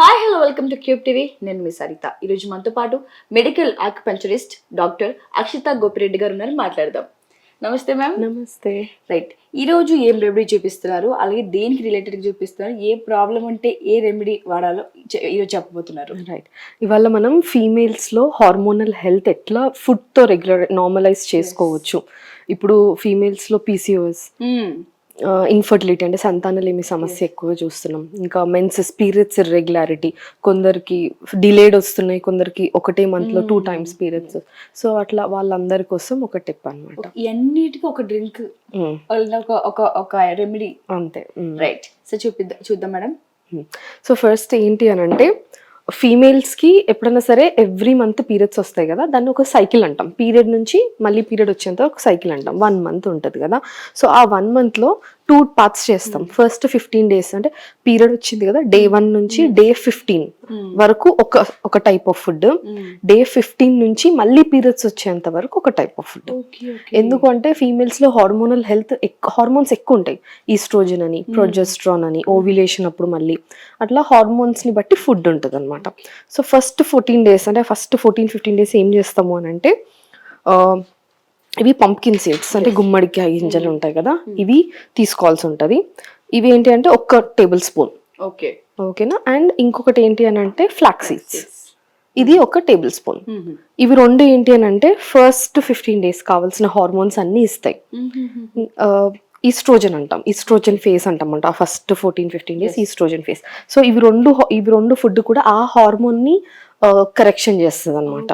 Hi hello welcome to Cube TV నేను మీ సరిత. ఈరోజు మనతో పాటు medical acupuncturist doctor Akshitha Gopireddy garu ఉన్నారు. మాట్లాడదాం. నమస్తే మ్యామ్ నమస్తే. రైట్ ఈరోజు ఏం రెమెడీ చూపిస్తున్నారు? అలాగే దేనికి రిలేటెడ్ చూపిస్తున్నారు? ఏ ప్రాబ్లం ఉంటే ఏ రెమెడీ వాడాలో ఈరోజు చెప్పబోతున్నారు. రైట్ ఇవాళ మనం ఫీమేల్స్లో హార్మోనల్ హెల్త్ ఎట్లా ఫుడ్తో రెగ్యులర్ నార్మలైజ్ చేసుకోవచ్చు. ఇప్పుడు ఫీమేల్స్లో పీసీఓఎస్. ఇన్ఫర్టిలిటీ అంటే సంతానలేమి సమస్య ఎక్కువ చూస్తున్నాం. ఇంకా మెన్సెస్ పీరియడ్స్ ఇర్రెగ్యులారిటీ కొందరికి డిలేడ్ వస్తున్నాయి కొందరికి ఒకటే మంత్లో టూ టైమ్స్ పీరియడ్స్ సో అట్లా వాళ్ళందరి కోసం ఒక టిప్ అనమాట ఇవన్నిటికీ ఒక డ్రింక్ ఒక ఒక ఒక రెమెడీ అంతే. రైట్ సో చూపిద్దాం చూద్దాం మేడం. సో ఫస్ట్ ఏంటి అని అంటే ఫీమేల్స్కి ఎప్పుడైనా సరే ఎవ్రీ మంత్ పీరియడ్స్ వస్తాయి కదా దాన్ని ఒక సైకిల్ అంటాం. పీరియడ్ నుంచి మళ్ళీ పీరియడ్ వచ్చేంత ఒక సైకిల్ అంటాం. వన్ మంత్ ఉంటుంది కదా. సో ఆ వన్ మంత్లో టూ పార్ట్స్ చేస్తాం. ఫస్ట్ ఫిఫ్టీన్ డేస్ అంటే పీరియడ్ వచ్చింది కదా డే వన్ నుంచి డే ఫిఫ్టీన్ వరకు ఒక ఒక type of food day fifteen నుంచి మళ్ళీ పీరియడ్స్ వచ్చేంత వరకు ఒక టైప్ ఆఫ్ ఫుడ్ ఓకే ఎందుకు అంటే ఫీమేల్స్లో హార్మోనల్ హెల్త్ హార్మోన్స్ ఎక్కువ ఉంటాయి. ఈస్ట్రోజన్ అని ప్రొజెస్ట్రాన్ అని ఓవ్యులేషన్ అప్పుడు మళ్ళీ. అట్లా హార్మోన్స్ని బట్టి ఫుడ్ ఉంటుంది అనమాట సో ఫస్ట్ ఫోర్టీన్ డేస్ అంటే ఫస్ట్ ఫోర్టీన్ ఫిఫ్టీన్ డేస్ ఏం చేస్తాము అని అంటే ఇవి పంప్కిన్ సీడ్స్ అంటే గుమ్మడికాయ గింజలు ఉంటాయి కదా ఇవి తీసుకోవాల్సి ఉంటుంది. ఇవి ఏంటి అంటే ఒక్క టేబుల్ స్పూన్ ఓకే. ఓకేనా? అండ్ ఇంకొకటి ఏంటి అని అంటే ఫ్లాక్ సీడ్స్ ఇది ఒక టేబుల్ స్పూన్ ఇవి రెండు ఏంటి అని అంటే ఫస్ట్ ఫిఫ్టీన్ డేస్ కావాల్సిన హార్మోన్స్ అన్ని ఇస్తాయి. ఈస్ట్రోజన్ అంటాం. ఈస్ట్రోజన్ ఫేస్ అంటాం అంట. First fourteen fifteen days estrogen phase so ఇవి రెండు ఇవి రెండు ఫుడ్ కూడా ఆ హార్మోన్ని కరెక్షన్ చేస్తుంది అనమాట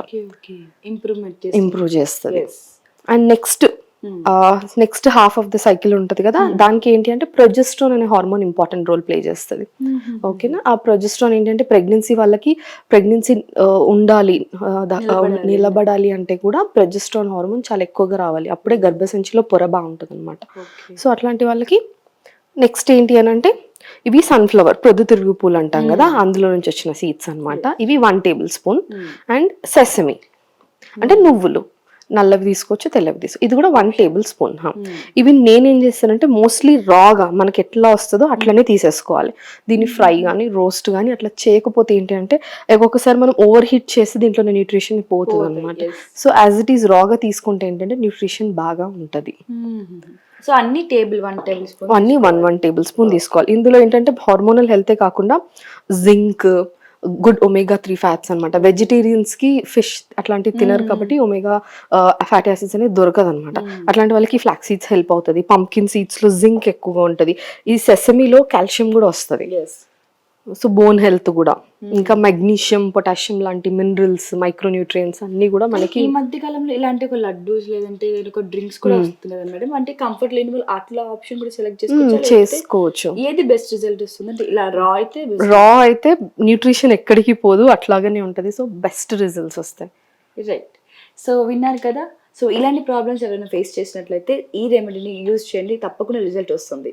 ఇంప్రూవ్ చేస్తుంది. And next next half of the cycle ఉంటుంది కదా దానికి ఏంటి అంటే ప్రొజెస్ట్రాన్ అనే హార్మోన్ ఇంపార్టెంట్ రోల్ ప్లే చేస్తుంది. ఓకేనా ఆ ప్రొజెస్ట్రాన్ ఏంటంటే ప్రెగ్నెన్సీ వాళ్ళకి ప్రెగ్నెన్సీ ఉండాలి నిలబడాలి. అంటే కూడా ప్రొజెస్ట్రాన్ హార్మోన్ చాలా ఎక్కువగా రావాలి. అప్పుడే గర్భసంచిలో పొర బాగుంటుంది అనమాట సో అట్లాంటి వాళ్ళకి నెక్స్ట్ ఏంటి అని అంటే ఇవి సన్ఫ్లవర్ ప్రొద్దుతిరుగు పూలు అంటాం కదా అందులో నుంచి వచ్చిన సీడ్స్ అన్నమాట. ఇవి one table spoon and sesame అంటే నువ్వులు. నల్లవి తీసుకోవచ్చు తెల్లవి తీసుకో ఇది కూడా వన్ టేబుల్ స్పూన్ ఇవి నేనేం చేస్తానంటే మోస్ట్లీ రాగా మనకి ఎట్లా వస్తుందో అట్లనే తీసేసుకోవాలి. దీన్ని ఫ్రై కానీ రోస్ట్ కానీ అట్లా చేయకపోతే ఏంటి అంటే ఒక్కొక్కసారి మనం ఓవర్ హీట్ చేసి దీంట్లో న్యూట్రిషన్ పోతుంది అనమాట సో యాజ్ ఇట్ ఈస్ రాగా తీసుకుంటే ఏంటంటే న్యూట్రిషన్ బాగా ఉంటుంది. సో అన్ని టేబుల్ వన్ టేబుల్ స్పూన్ అన్ని వన్ వన్ టేబుల్ స్పూన్ తీసుకోవాలి. ఇందులో ఏంటంటే హార్మోనల్ హెల్తే కాకుండా zinc good omega three fats అనమాట వెజిటేరియన్స్కి ఫిష్ అట్లాంటివి తినరు కాబట్టి ఒమేగా ఫ్యాటీ యాసిడ్స్ అనేది దొరకదు అనమాట అట్లాంటి వాళ్ళకి ఫ్లాక్ సీడ్స్ హెల్ప్ అవుతుంది. పంకిన్ సీడ్స్లో జింక్ ఎక్కువగా ఉంటుంది. ఈ సెసమీలో కాల్షియం కూడా వస్తుంది. సో బోన్ హెల్త్ కూడా. ఇంకా మెగ్నీషియం పొటాషియం లాంటి మినరల్స్ మైక్రోన్యూట్రియన్స్ అన్ని కూడా మనకి ఈ మధ్య కాలంలో ఇలాంటి ఒక లడ్డూస్ లేదంటే ఒక డ్రింక్స్ కూడా వస్తున్నాయి కదా మేడం. అంటే కంఫర్ట్ లేని వాళ్ళు అట్లా ఆప్షన్ కూడా సెలెక్ట్ చేసుకోవచ్చు? చేసుకోవచ్చు. ఏది బెస్ట్ రిజల్ట్ వస్తుంది? అంటే ఇలా రా అయితే. రా అయితే న్యూట్రిషన్ ఎక్కడికి పోదు అట్లాగనే ఉంటుంది. సో బెస్ట్ రిజల్ట్స్ వస్తాయి. రైట్ సో విన్నారు కదా. సో ఇలాంటి ప్రాబ్లమ్స్ ఎవరైనా ఫేస్ చేసినట్లయితే ఈ రెమెడీని యూజ్ చేయండి. తప్పకుండా రిజల్ట్ వస్తుంది.